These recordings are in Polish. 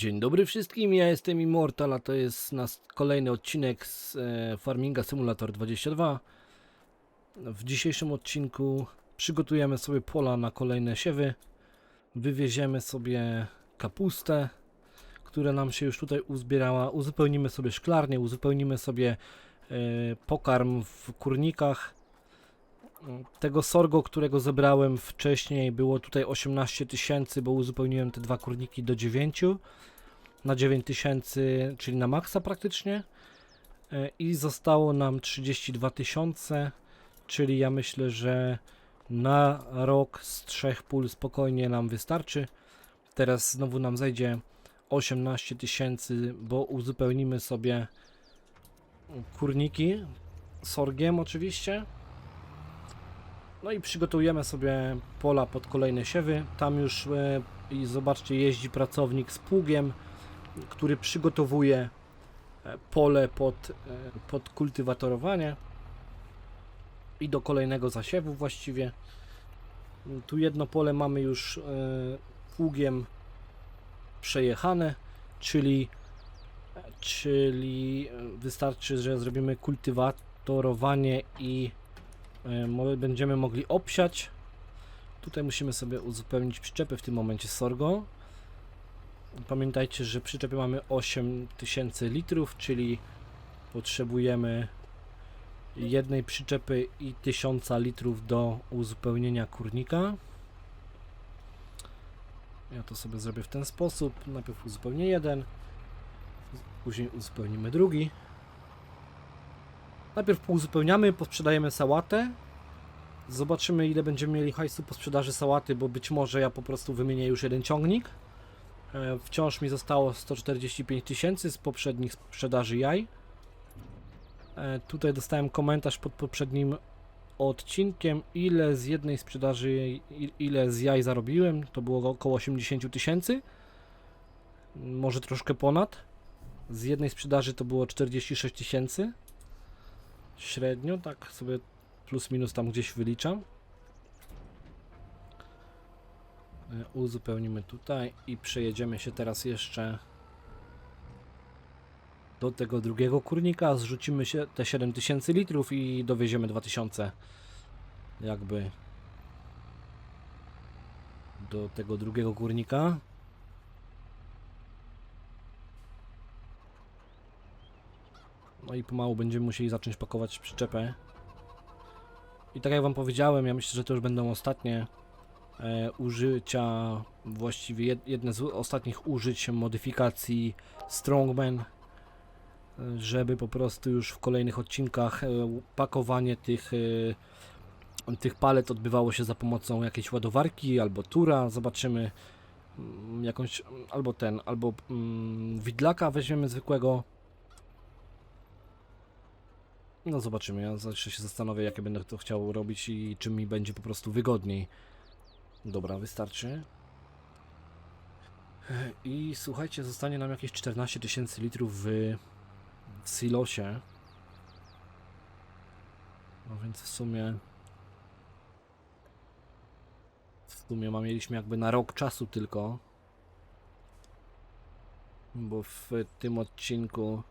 Dzień dobry wszystkim, ja jestem Immortal, a to jest nas kolejny odcinek z e, Farminga Simulator 22. W dzisiejszym odcinku przygotujemy sobie pola na kolejne siewy. Wywieziemy sobie kapustę, która nam się już tutaj uzbierała. Uzupełnimy sobie szklarnię, uzupełnimy sobie e, pokarm w kurnikach. Tego sorgo, którego zebrałem wcześniej, było tutaj 18 tysięcy, bo uzupełniłem te dwa kurniki do 9 na 9000, czyli na maksa praktycznie. E, I zostało nam 32 tysiące, czyli ja myślę, że na rok z trzech pól spokojnie nam wystarczy. Teraz znowu nam zejdzie 18 tysięcy, bo uzupełnimy sobie kurniki sorgiem oczywiście. No i przygotujemy sobie pola pod kolejne siewy. Tam już e, i zobaczcie jeździ pracownik z pługiem który przygotowuje e, pole pod, e, pod kultywatorowanie i do kolejnego zasiewu właściwie. Tu jedno pole mamy już e, pługiem przejechane, czyli, czyli wystarczy, że zrobimy kultywatorowanie i będziemy mogli obsiać. Tutaj musimy sobie uzupełnić przyczepy w tym momencie sorgo. Pamiętajcie, że przyczepy mamy 8000 litrów, czyli potrzebujemy jednej przyczepy i 1000 litrów do uzupełnienia kurnika. Ja to sobie zrobię w ten sposób. Najpierw uzupełnię jeden, później uzupełnimy drugi. Najpierw uzupełniamy, posprzedajemy sałatę. Zobaczymy ile będziemy mieli hajsu po sprzedaży sałaty, bo być może ja po prostu wymienię już jeden ciągnik. E, wciąż mi zostało 145 tysięcy z poprzednich sprzedaży jaj. E, tutaj dostałem komentarz pod poprzednim odcinkiem, ile z jednej sprzedaży, ile z jaj zarobiłem. To było około 80 tysięcy. Może troszkę ponad. Z jednej sprzedaży to było 46 tysięcy. Średnio, tak sobie plus minus tam gdzieś wyliczam. E, uzupełnimy tutaj i przejedziemy się teraz jeszcze do tego drugiego kurnika, zrzucimy się te 7000 litrów i dowieziemy 2000 jakby do tego drugiego kurnika. No i pomału będziemy musieli zacząć pakować przyczepę. I tak jak wam powiedziałem, ja myślę, że to już będą ostatnie e, użycia, właściwie jed, jedne z ostatnich użyć modyfikacji Strongman, e, żeby po prostu już w kolejnych odcinkach e, pakowanie tych, e, tych palet odbywało się za pomocą jakiejś ładowarki albo tura, zobaczymy mm, jakąś, albo ten, albo mm, widlaka weźmiemy zwykłego. No zobaczymy, ja zawsze się zastanowię jakie będę to chciał robić i czym mi będzie po prostu wygodniej. Dobra, wystarczy. I słuchajcie, zostanie nam jakieś 14 tysięcy litrów w, w silosie. No więc w sumie... W sumie ma, mieliśmy jakby na rok czasu tylko. Bo w tym odcinku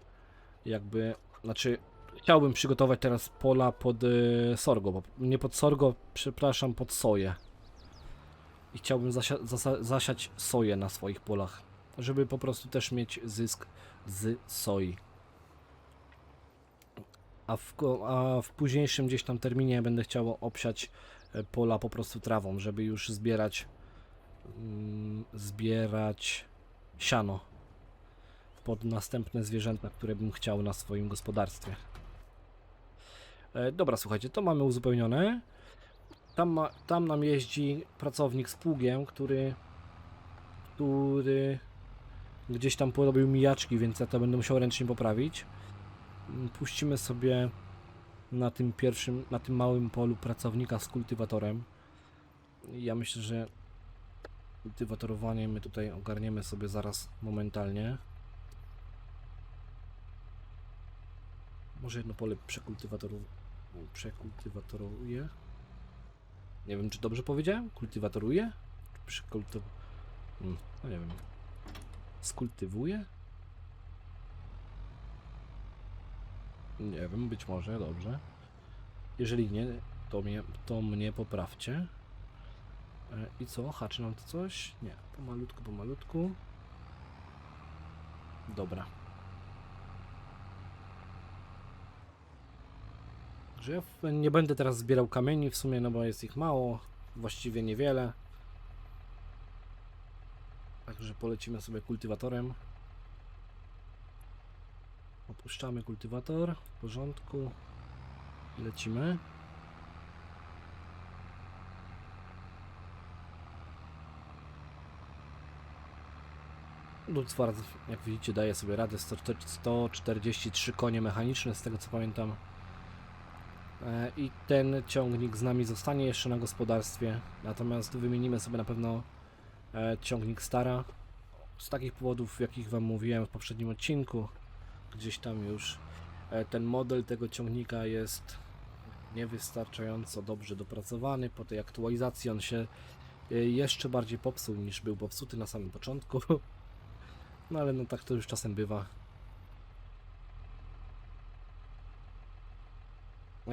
jakby... Znaczy, chciałbym przygotować teraz pola pod y, sorgo, nie pod sorgo, przepraszam, pod soję i chciałbym zasia zasiać soję na swoich polach, żeby po prostu też mieć zysk z soi. A w, a w późniejszym gdzieś tam terminie będę chciał obsiać e, pola po prostu trawą, żeby już zbierać mm, zbierać siano pod następne zwierzęta, które bym chciał na swoim gospodarstwie. E, dobra, słuchajcie, to mamy uzupełnione. Tam, ma, tam nam jeździ pracownik z pługiem, który, który gdzieś tam porobił mijaczki, więc ja to będę musiał ręcznie poprawić. Puścimy sobie na tym pierwszym, na tym małym polu pracownika z kultywatorem. Ja myślę, że kultywatorowanie my tutaj ogarniemy sobie zaraz momentalnie. Może jedno pole przekultywatoruje. Nie wiem, czy dobrze powiedziałem? Kultywatoruje? Czy kultyw... Hmm, no nie wiem. skultywuje? Nie wiem, być może, dobrze. Jeżeli nie, to mnie, to mnie poprawcie. E, I co? Haczy nam to coś? Nie. Pomalutku, pomalutku. Dobra. Że ja nie będę teraz zbierał kamieni w sumie, no bo jest ich mało. Właściwie niewiele. Także polecimy sobie kultywatorem. Opuszczamy kultywator. W porządku. Lecimy. Lutzward, jak widzicie, daje sobie radę 100 143 konie mechaniczne, z tego co pamiętam. E, I ten ciągnik z nami zostanie jeszcze na gospodarstwie. Natomiast wymienimy sobie na pewno e, ciągnik Stara. Z takich powodów, jakich Wam mówiłem w poprzednim odcinku. Gdzieś tam już e, ten model tego ciągnika jest niewystarczająco dobrze dopracowany. Po tej aktualizacji on się jeszcze bardziej popsuł niż był popsuty na samym początku. No ale no tak to już czasem bywa.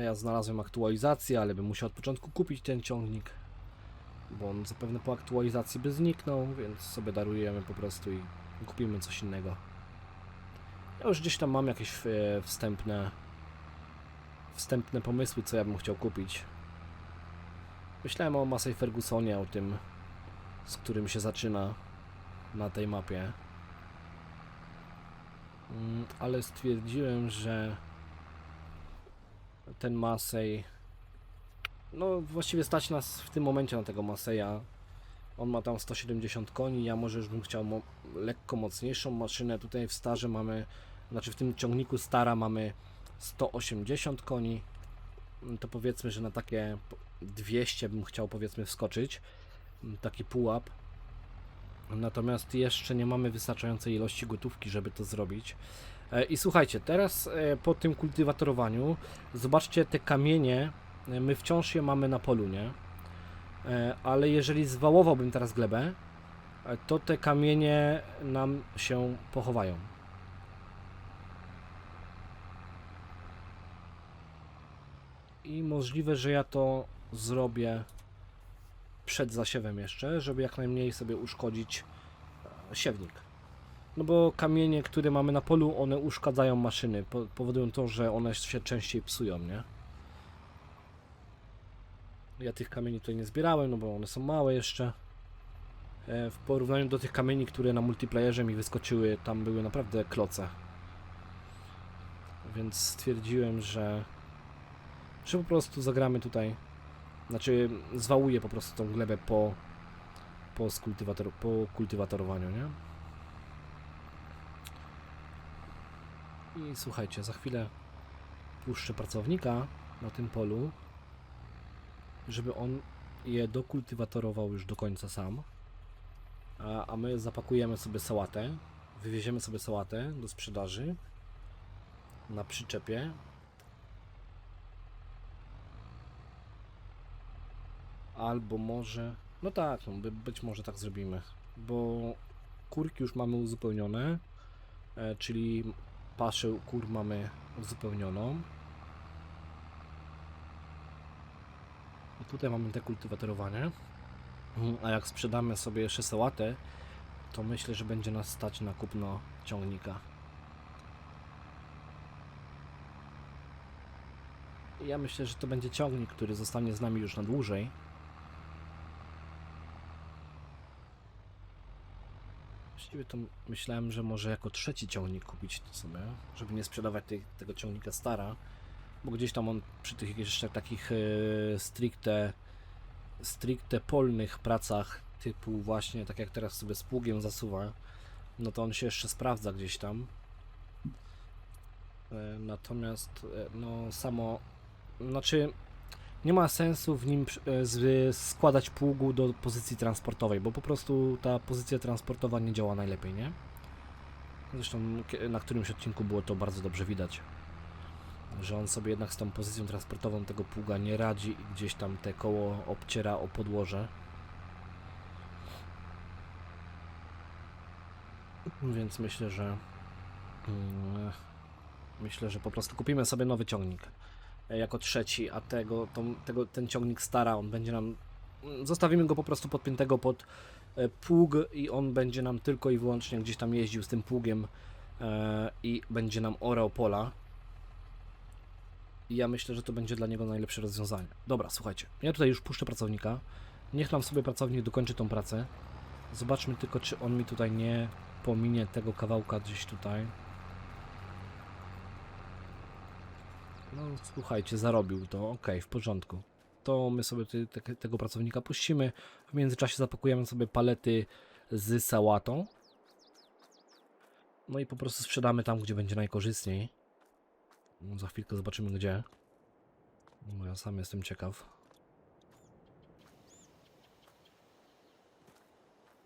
Ja znalazłem aktualizację, ale bym musiał od początku kupić ten ciągnik. Bo on zapewne po aktualizacji by zniknął, więc sobie darujemy po prostu i kupimy coś innego. Ja już gdzieś tam mam jakieś e, wstępne wstępne pomysły, co ja bym chciał kupić. Myślałem o Massey Fergusonie, o tym, z którym się zaczyna na tej mapie. Mm, ale stwierdziłem, że ten Masej. No właściwie stać nas w tym momencie na tego Maseja on ma tam 170 koni, ja może już bym chciał mo lekko mocniejszą maszynę, tutaj w starze mamy znaczy w tym ciągniku stara mamy 180 koni. To powiedzmy, że na takie po- 200 bym chciał powiedzmy wskoczyć. Taki pułap. Natomiast jeszcze nie mamy wystarczającej ilości gotówki, żeby to zrobić. E, I słuchajcie, teraz e, po tym kultywatorowaniu, zobaczcie te kamienie, e, my wciąż je mamy na polu, nie? Ale jeżeli zwałowałbym teraz glebę, to te kamienie nam się pochowają. I możliwe, że ja to zrobię przed zasiewem jeszcze, żeby jak najmniej sobie uszkodzić siewnik. No bo kamienie, które mamy na polu, one uszkadzają maszyny, po, powodują to, że one się częściej psują, nie? Ja tych kamieni tutaj nie zbierałem, no bo one są małe jeszcze. E, W porównaniu do tych kamieni, które na multiplayerze mi wyskoczyły, tam były naprawdę kloce. Więc stwierdziłem, że, że po prostu zagramy tutaj znaczy, zwałuję po prostu tą glebę po, po, skultywator, po kultywatorowaniu, nie? I słuchajcie, za chwilę puszczę pracownika na tym polu, żeby on je dokultywatorował już do końca sam. A, my zapakujemy sobie sałatę, wywieziemy sobie sałatę do sprzedaży na przyczepie Albo może. No tak, no, by, być może tak zrobimy. Bo kurki już mamy uzupełnione. E, czyli paszę kur mamy uzupełnioną. I tutaj mamy te kultywatorowanie. A jak sprzedamy sobie jeszcze sałatę, to myślę, że będzie nas stać na kupno ciągnika. Ja myślę, że to będzie ciągnik, który zostanie z nami już na dłużej. Właściwie to myślałem, że może jako trzeci ciągnik kupić to sobie, żeby nie sprzedawać tej, tego ciągnika stara, bo gdzieś tam on przy tych jeszcze takich e, stricte, stricte polnych pracach, typu właśnie tak jak teraz sobie z pługiem zasuwa, no to on się jeszcze sprawdza gdzieś tam. E, natomiast e, no samo, znaczy nie ma sensu w nim e, składać pługu do pozycji transportowej, bo po prostu ta pozycja transportowa nie działa najlepiej, nie? Zresztą na którymś odcinku było to bardzo dobrze widać, że on sobie jednak z tą pozycją transportową tego pługa nie radzi i gdzieś tam te koło obciera o podłoże. więc myślę, że mm, myślę, że po prostu kupimy sobie nowy ciągnik jako trzeci, a tego, tą, tego ten ciągnik stara, on będzie nam zostawimy go po prostu podpiętego pod e, pług i on będzie nam tylko i wyłącznie gdzieś tam jeździł z tym pługiem e, i będzie nam orał pola. I ja myślę, że to będzie dla niego najlepsze rozwiązanie. Dobra, słuchajcie, ja tutaj już puszczę pracownika. Niech nam sobie pracownik dokończy tą pracę. Zobaczmy tylko, czy on mi tutaj nie pominie tego kawałka gdzieś tutaj. No słuchajcie, zarobił to, ok, w porządku. To my sobie te, tego pracownika puścimy. W międzyczasie zapakujemy sobie palety z sałatą. No i po prostu sprzedamy tam, gdzie będzie najkorzystniej. No, Za chwilkę zobaczymy gdzie. No, ja sam jestem ciekaw.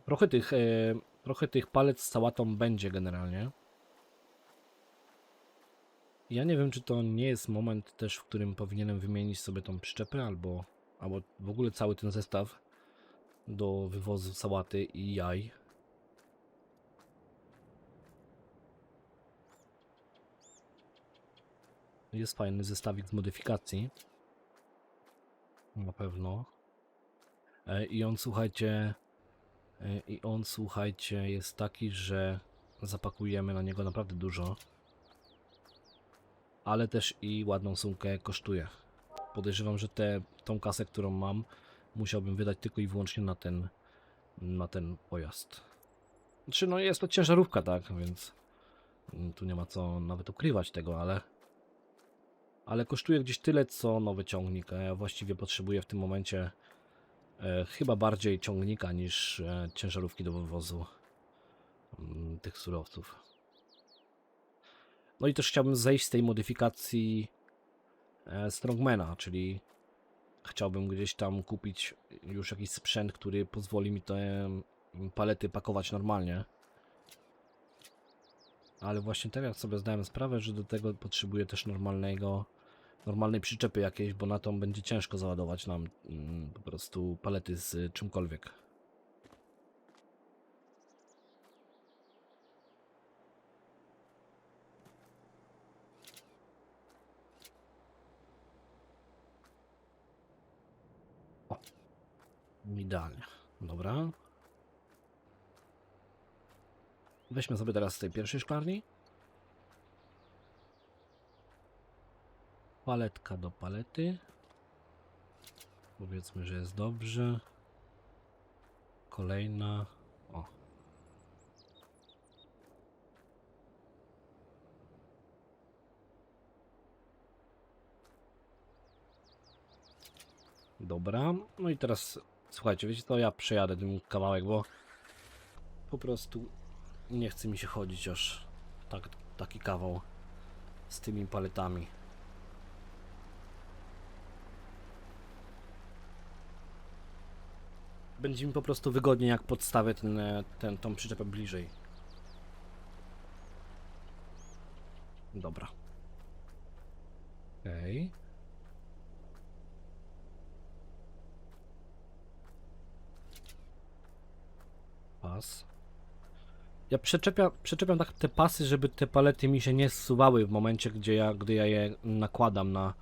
Trochę tych, e, trochę tych palet z sałatą będzie generalnie. Ja nie wiem, czy to nie jest moment też, w którym powinienem wymienić sobie tą przyczepę, albo, albo w ogóle cały ten zestaw do wywozu sałaty i jaj. Jest fajny zestawik z modyfikacji. Na pewno. E, I on, słuchajcie, e, i on, słuchajcie, jest taki, że zapakujemy na niego naprawdę dużo. Ale też i ładną sumkę kosztuje. Podejrzewam, że te, tą kasę, którą mam, musiałbym wydać tylko i wyłącznie na ten, na ten pojazd. Znaczy, no jest to ciężarówka, tak, więc tu nie ma co nawet ukrywać tego, ale ale kosztuje gdzieś tyle, co nowy ciągnik. a Ja właściwie potrzebuję w tym momencie e, chyba bardziej ciągnika niż e, ciężarówki do wywozu mm, tych surowców. No i też chciałbym zejść z tej modyfikacji e, Strongmana, czyli chciałbym gdzieś tam kupić już jakiś sprzęt, który pozwoli mi te mm, palety pakować normalnie. Ale właśnie teraz sobie zdałem sprawę, że do tego potrzebuję też normalnego, normalnej przyczepy jakiejś, bo na tą będzie ciężko załadować nam mm, po prostu palety z czymkolwiek. Idealnie. Dobra. Weźmy sobie teraz z tej pierwszej szklarni. Paletka do palety. Powiedzmy, że jest dobrze. Kolejna. O. Dobra. No i teraz słuchajcie, wiecie co, ja przejadę ten kawałek, bo po prostu nie chce mi się chodzić aż tak, taki kawał z tymi paletami. Będzie mi po prostu wygodniej, jak podstawię ten, ten, tą przyczepę bliżej. Dobra. Okej. Pas. Ja przyczepiam, przyczepiam tak te pasy, żeby te palety mi się nie zsuwały w momencie, gdzie ja, gdy ja je nakładam na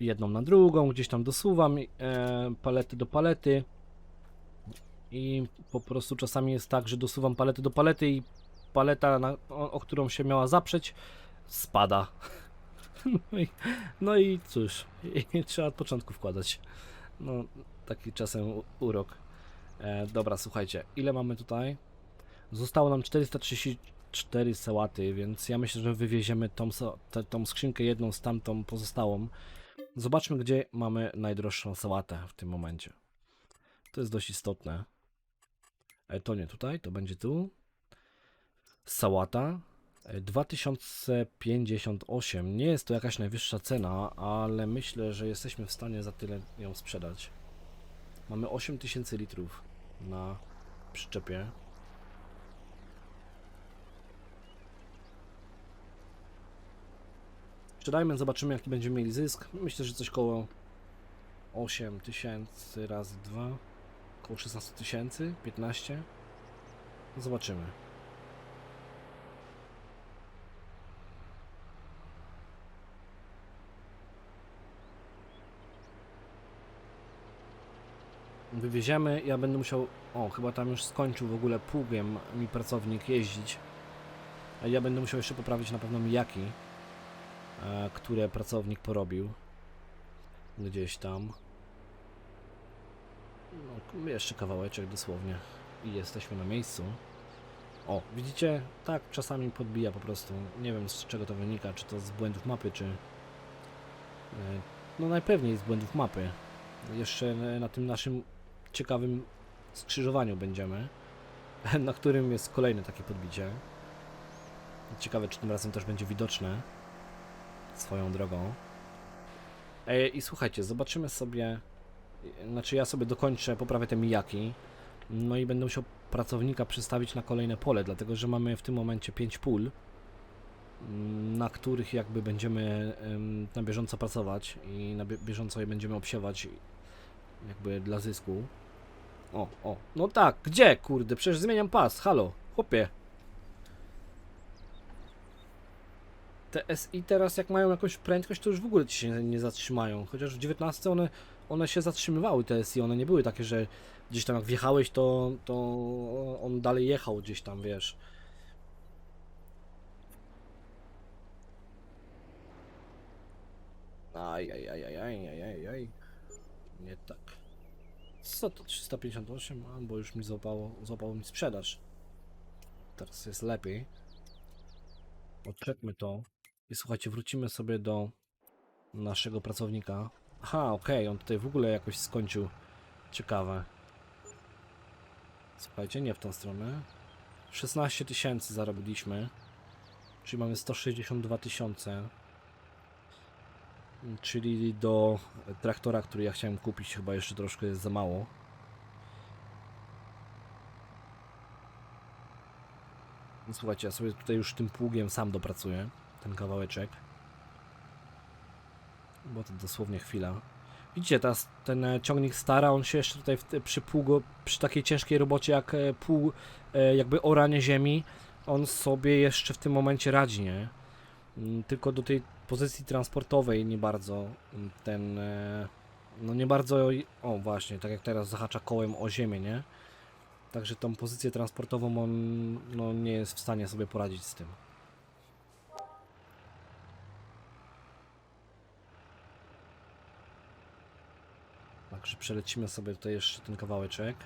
jedną na drugą, gdzieś tam dosuwam e, palety do palety i po prostu czasami jest tak, że dosuwam palety do palety i paleta, na, o, o którą się miała zaprzeć, spada. No i, no i cóż, i trzeba od początku wkładać. No, taki czasem urok. E, dobra, słuchajcie, ile mamy tutaj? Zostało nam 434 sałaty, więc ja myślę, że wywieziemy tą, tę- tą skrzynkę jedną z tamtą pozostałą. Zobaczmy, gdzie mamy najdroższą sałatę w tym momencie. To jest dość istotne. E, to nie tutaj, to będzie tu. Sałata. e, 2058. Nie jest to jakaś najwyższa cena, ale myślę, że jesteśmy w stanie za tyle ją sprzedać. Mamy 8000 litrów na przyczepie. Sprzedajmy, zobaczymy jaki będziemy mieli zysk. Myślę, że coś koło 8 tysięcy razy 2. Koło 16 tysięcy, 15. Zobaczymy. Wywieziemy, ja będę musiał... O, chyba tam już skończył w ogóle pługiem mi pracownik jeździć. Ja będę musiał jeszcze poprawić na pewno mijaki, e, które pracownik porobił. Gdzieś tam. No, jeszcze kawałeczek dosłownie i jesteśmy na miejscu. O, widzicie? Tak, czasami podbija po prostu. Nie wiem z czego to wynika, czy to z błędów mapy, czy... e, No najpewniej z błędów mapy. Jeszcze na tym naszym ciekawym skrzyżowaniu będziemy, na którym jest kolejne takie podbicie. Ciekawe, czy tym razem też będzie widoczne swoją drogą. E, I słuchajcie, zobaczymy sobie, znaczy ja sobie dokończę, poprawię te mijaki, no i będę musiał pracownika przestawić na kolejne pole, dlatego że mamy w tym momencie 5 pól, mm, na których jakby będziemy em, na bieżąco pracować i na bie- bieżąco je będziemy obsiewać jakby dla zysku. O, o, no tak, gdzie kurde, przecież zmieniam pas, halo, chłopie. Te SI teraz jak mają jakąś prędkość, to już w ogóle ci się nie zatrzymają, chociaż w 19 one, one się zatrzymywały te SI, one nie były takie, że gdzieś tam jak wjechałeś, to, to on dalej jechał gdzieś tam, wiesz. Aj, aj, aj, aj, aj, aj, aj. Nie tak. Co to 358? A, bo już mi złapało, złapało mi sprzedaż. Teraz jest lepiej. Odczepmy to. I słuchajcie, wrócimy sobie do naszego pracownika. Aha, okej, on tutaj w ogóle jakoś skończył. Ciekawe. Słuchajcie, nie w tą stronę. 16 tysięcy zarobiliśmy. Czyli mamy 162 tysiące. Czyli do traktora, który ja chciałem kupić, chyba jeszcze troszkę jest za mało. Słuchajcie, ja sobie tutaj już tym pługiem sam dopracuję ten kawałeczek. Bo to dosłownie chwila. Widzicie, teraz ten e, ciągnik stara, on się jeszcze tutaj przy pługo, przy takiej ciężkiej robocie jak e, pół, e, jakby oranie ziemi, on sobie jeszcze w tym momencie radzi, nie? Mm, Tylko do tej pozycji transportowej nie bardzo mm, ten, e, no nie bardzo, o właśnie, tak jak teraz zahacza kołem o ziemię, nie? Także tą pozycję transportową on no, nie jest w stanie sobie poradzić z tym. Także przelecimy sobie tutaj jeszcze ten kawałeczek.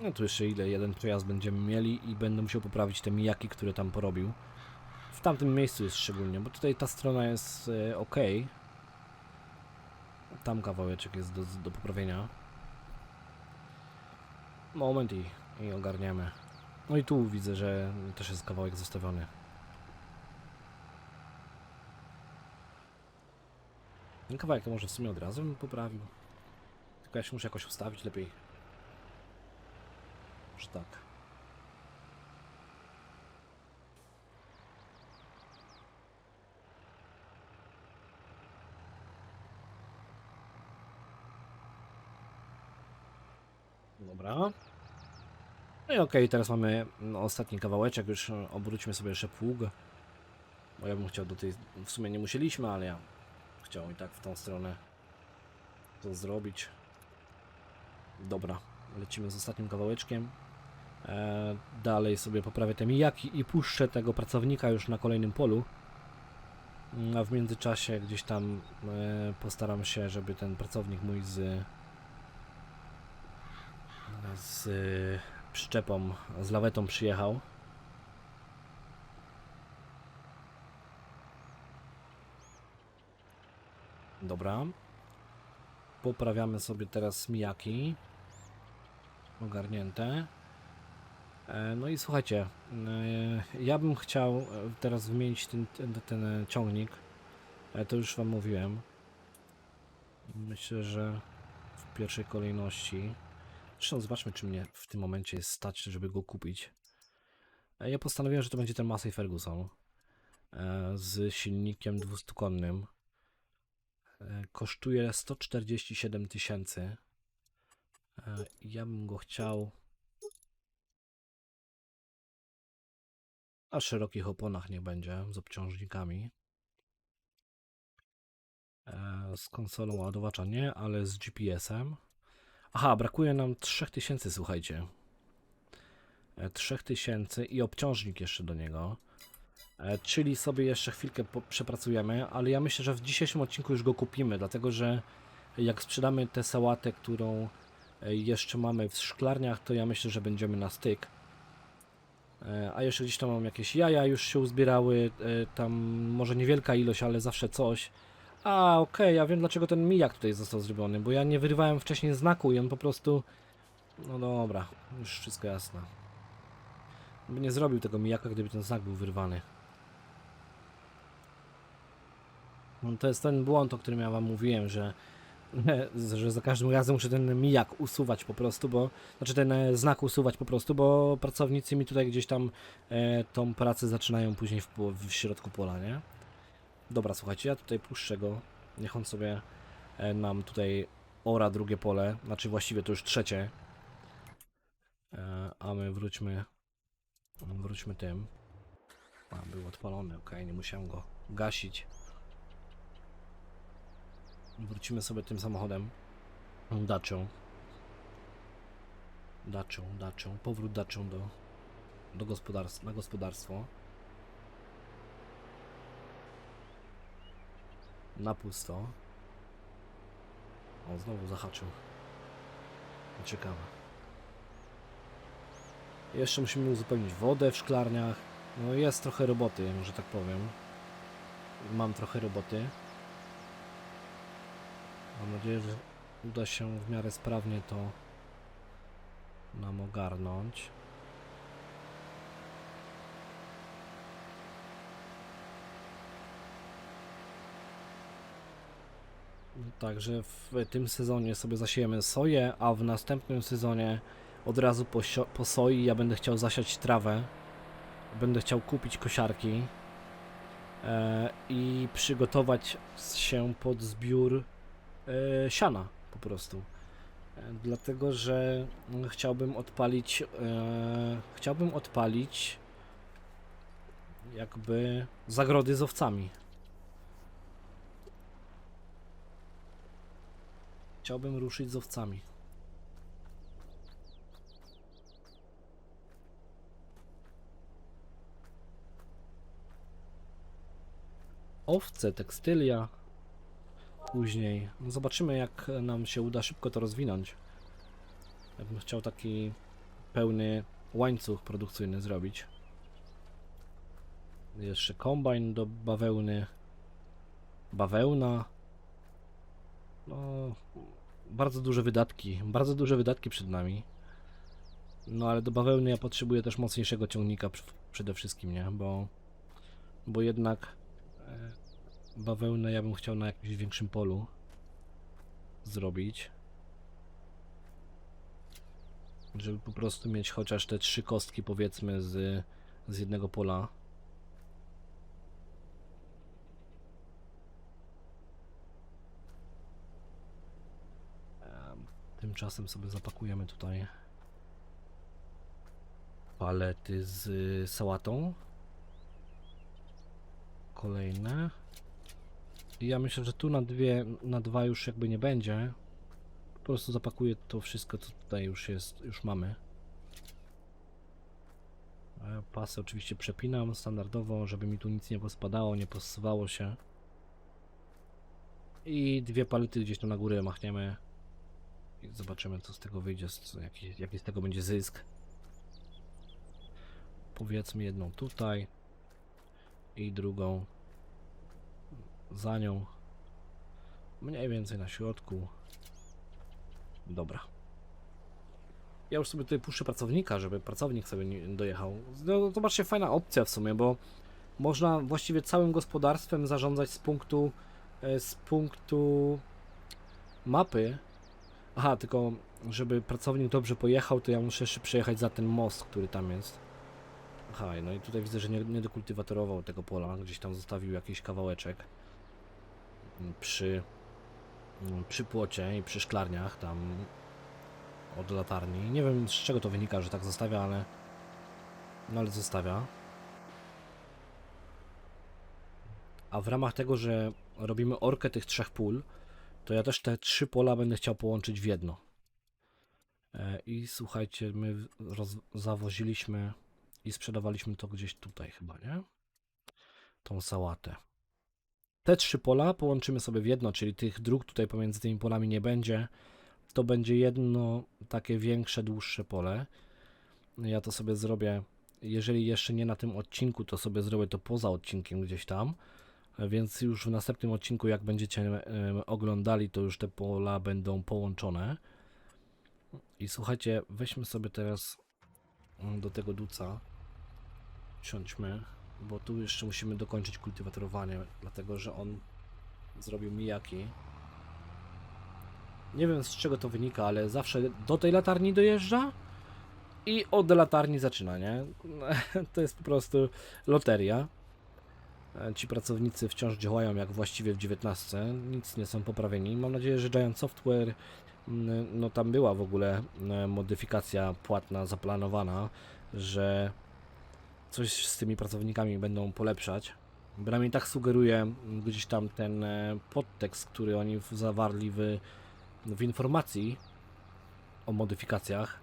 No tu jeszcze ile, jeden przejazd będziemy mieli i będę musiał poprawić te mijaki, które tam porobił. W tamtym miejscu jest szczególnie, bo tutaj ta strona jest e, ok. Tam kawałeczek jest do, do poprawienia. Moment i, i ogarniemy. No i tu widzę, że też jest kawałek zostawiony. Ten kawałek to może w sumie od razu bym poprawił. Tylko ja się muszę jakoś ustawić lepiej. Może tak. Dobra. No i okej, teraz mamy no, ostatni kawałeczek, już obróćmy sobie jeszcze pług. Bo ja bym chciał do tej, w sumie nie musieliśmy, ale ja chciał i tak w tą stronę to zrobić. Dobra, lecimy z ostatnim kawałeczkiem. E, dalej sobie poprawię te mijaki i puszczę tego pracownika już na kolejnym polu. Mm, A w międzyczasie gdzieś tam e, postaram się, żeby ten pracownik mój z z przyczepą, z lawetą przyjechał. Dobra. Poprawiamy sobie teraz mijaki. Ogarnięte. E, No i słuchajcie, e, ja bym chciał e, teraz wymienić ten, ten, ten ciągnik. To już Wam mówiłem. Myślę, że w pierwszej kolejności. Zresztą zobaczmy, czy mnie w tym momencie jest stać, żeby go kupić. Ja postanowiłem, że to będzie ten Massey Ferguson z silnikiem 200-konnym. E, Kosztuje 147 tysięcy. Ja bym go chciał na szerokich oponach nie będzie, z obciążnikami. E, Z konsolą ładowacza nie, ale z GPS-em. Aha, brakuje nam 3000, słuchajcie. E, 3000 i obciążnik jeszcze do niego. E, Czyli sobie jeszcze chwilkę przepracujemy, ale ja myślę, że w dzisiejszym odcinku już go kupimy, dlatego że jak sprzedamy tę sałatę, którą e, jeszcze mamy w szklarniach, to ja myślę, że będziemy na styk. E, A jeszcze gdzieś tam mam jakieś jaja, już się uzbierały, e, tam może niewielka ilość, ale zawsze coś. A, okej, ja wiem dlaczego ten mijak tutaj został zrobiony, bo ja nie wyrywałem wcześniej znaku i on po prostu... No dobra, już wszystko jasne. By nie zrobił tego mijaka, gdyby ten znak był wyrwany. No, to jest ten błąd, o którym ja wam mówiłem, że, że za każdym razem muszę ten mijak usuwać po prostu, bo znaczy ten e, znak usuwać po prostu, bo pracownicy mi tutaj gdzieś tam e, tą pracę zaczynają później w, w środku pola, nie? Dobra, słuchajcie, ja tutaj puszczę go. Niech on sobie e, nam tutaj ora drugie pole, znaczy właściwie to już trzecie. E, a my wróćmy wróćmy tym. A, był odpalony, ok, nie musiałem go gasić. Wrócimy sobie tym samochodem. Daczą. Daczą, daczą. Powrót daczą do, do gospodarstwa, na gospodarstwo. Na pusto. O, znowu zahaczył. Ciekawe. Jeszcze musimy uzupełnić wodę w szklarniach. No jest trochę roboty, że tak powiem. Mam trochę roboty. Mam nadzieję, że uda się w miarę sprawnie to nam ogarnąć. Także w tym sezonie sobie zasiejemy soję, a w następnym sezonie od razu po, po soi ja będę chciał zasiać trawę. Będę chciał kupić kosiarki e, i przygotować się pod zbiór siana po prostu. E, dlatego, że chciałbym odpalić e, chciałbym odpalić jakby zagrody z owcami. Chciałbym ruszyć z owcami. Owce, tekstylia. Później. No zobaczymy, jak nam się uda szybko to rozwinąć. Ja bym chciał taki pełny łańcuch produkcyjny zrobić. Jeszcze kombajn do bawełny. Bawełna. No, bardzo duże wydatki. Bardzo duże wydatki przed nami. No ale do bawełny ja potrzebuję też mocniejszego ciągnika pr- przede wszystkim, nie? Bo, bo jednak e, bawełnę ja bym chciał na jakimś większym polu zrobić. Żeby po prostu mieć chociaż te trzy kostki powiedzmy z, z jednego pola. Em, Tymczasem sobie zapakujemy tutaj palety z sałatą. Kolejne. I ja myślę, że tu na dwie, na dwa już jakby nie będzie. Po prostu zapakuję to wszystko, co tutaj już jest, już mamy. Pasy oczywiście przepinam standardowo, żeby mi tu nic nie pospadało, nie posuwało się. I dwie palety gdzieś tu na górę machniemy. I zobaczymy, co z tego wyjdzie, jaki, jaki z tego będzie zysk. Powiedzmy jedną tutaj i drugą za nią. Mniej więcej na środku. Dobra. Ja już sobie tutaj puszczę pracownika, żeby pracownik sobie dojechał. No, zobaczcie, fajna opcja w sumie, bo można właściwie całym gospodarstwem zarządzać z punktu e, z punktu mapy. Aha, tylko żeby pracownik dobrze pojechał, to ja muszę jeszcze przejechać za ten most, który tam jest. Aha, no i tutaj widzę, że nie, nie dekultywatorował tego pola, gdzieś tam zostawił jakiś kawałeczek przy, mm, przy płocie i przy szklarniach tam od latarni. Nie wiem z czego to wynika, że tak zostawia, ale... No ale zostawia. A w ramach tego, że robimy orkę tych trzech pól, to ja też te trzy pola będę chciał połączyć w jedno. E, I słuchajcie, my zawoziliśmy i sprzedawaliśmy to gdzieś tutaj chyba, nie? Tą sałatę. Te trzy pola połączymy sobie w jedno, czyli tych dróg tutaj pomiędzy tymi polami nie będzie. To będzie jedno takie większe, dłuższe pole. Ja to sobie zrobię, jeżeli jeszcze nie na tym odcinku, to sobie zrobię to poza odcinkiem gdzieś tam. Więc już w następnym odcinku, jak będziecie oglądali, to już te pola będą połączone. I słuchajcie, weźmy sobie teraz do tego duca. Siądźmy, bo tu jeszcze musimy dokończyć kultywatorowanie, dlatego że on zrobił mijaki. Nie wiem z czego to wynika, ale zawsze do tej latarni dojeżdża i od latarni zaczyna, nie? To jest po prostu loteria. Ci pracownicy wciąż działają jak właściwie w 19, nic nie są poprawieni. Mam nadzieję, że Giant Software, mm, no tam była w ogóle e, modyfikacja płatna zaplanowana, że coś z tymi pracownikami będą polepszać. Bynajmniej tak sugeruje gdzieś tam ten e, podtekst, który oni zawarli w, w informacji o modyfikacjach.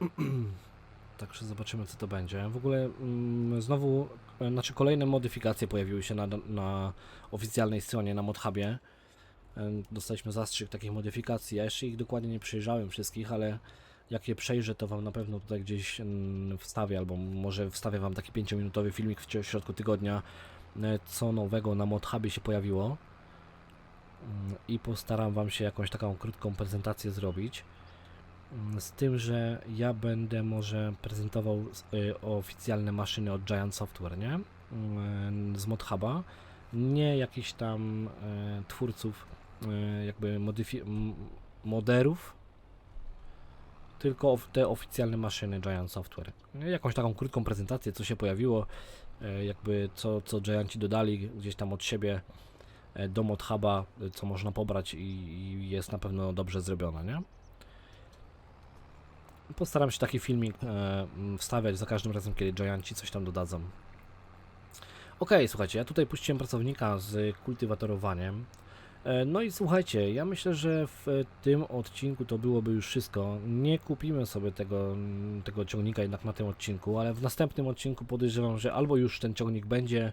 Także zobaczymy, co to będzie. W ogóle mm, znowu, e, znaczy kolejne modyfikacje pojawiły się na, na oficjalnej stronie, na ModHubie. E, Dostaliśmy zastrzyk takich modyfikacji. Ja jeszcze ich dokładnie nie przejrzałem wszystkich, ale jak je przejrzę, to Wam na pewno tutaj gdzieś mm, wstawię, albo może wstawię Wam taki 5-minutowy filmik w środku tygodnia, e, co nowego na ModHubie się pojawiło. Mm, I postaram Wam się jakąś taką krótką prezentację zrobić. Mm, Z tym, że ja będę może prezentował y, oficjalne maszyny od Giant Software, nie? Mm, Z ModHuba. Nie jakichś tam e, twórców, e, jakby moderów, tylko te oficjalne maszyny Giant Software. Jakąś taką krótką prezentację, co się pojawiło, e, jakby co, co Gianci dodali gdzieś tam od siebie e, do ModHuba, e, co można pobrać i, jest na pewno dobrze zrobione, nie? Postaram się taki filmik wstawiać za każdym razem, kiedy Gianci coś tam dodadzą. Okej, słuchajcie, ja tutaj puściłem pracownika z kultywatorowaniem. E, No i słuchajcie, ja myślę, że w tym odcinku to byłoby już wszystko. Nie kupimy sobie tego, tego ciągnika jednak na tym odcinku, ale w następnym odcinku podejrzewam, że albo już ten ciągnik będzie,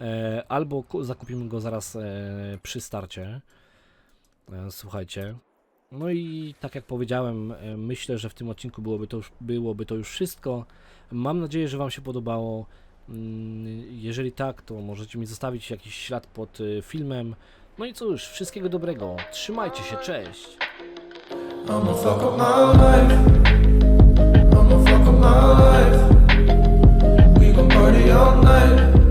e, albo ku- zakupimy go zaraz e, przy starcie. Słuchajcie. No i tak jak powiedziałem, myślę, że w tym odcinku byłoby to już, byłoby to już wszystko. Mam nadzieję, że Wam się podobało. Mm, Jeżeli tak, to możecie mi zostawić jakiś ślad pod filmem. No i cóż, wszystkiego dobrego. Trzymajcie się, cześć. I'ma fuck up my life. I'ma fuck up my life. We gon' party all night.